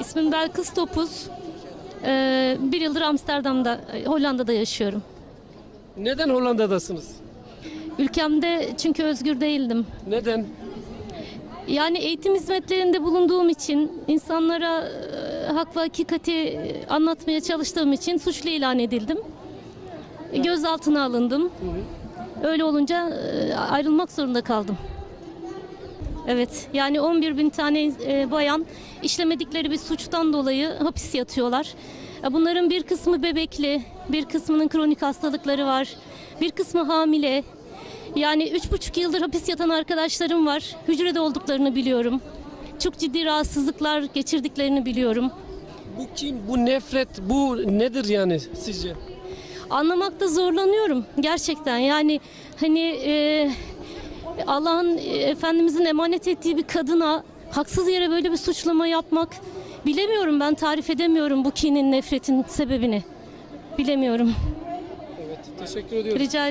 İsmim Belkıs Topuz. Ee, bir yıldır Amsterdam'da, e, Hollanda'da yaşıyorum. Neden Hollanda'dasınız? Ülkemde çünkü özgür değildim. Neden? Yani eğitim hizmetlerinde bulunduğum için, insanlara e, hak ve hakikati e, anlatmaya çalıştığım için suçlu ilan edildim. Gözaltına alındım. Öyle olunca e, ayrılmak zorunda kaldım. Evet, yani 11 bin tane e, bayan işlemedikleri bir suçtan dolayı hapis yatıyorlar. E, Bunların bir kısmı bebekli, bir kısmının kronik hastalıkları var, bir kısmı hamile. Yani üç buçuk yıldır hapis yatan arkadaşlarım var. Hücrede olduklarını biliyorum. Çok ciddi rahatsızlıklar geçirdiklerini biliyorum. Bu kim? Bu nefret, bu nedir yani sizce? Anlamakta zorlanıyorum gerçekten. Yani hani e, Allah'ın e, Efendimizin emanet ettiği bir kadına haksız yere böyle bir suçlama yapmak bilemiyorum ben tarif edemiyorum bu kinin nefretin sebebini. Bilemiyorum. Evet, teşekkür ediyorum. Rica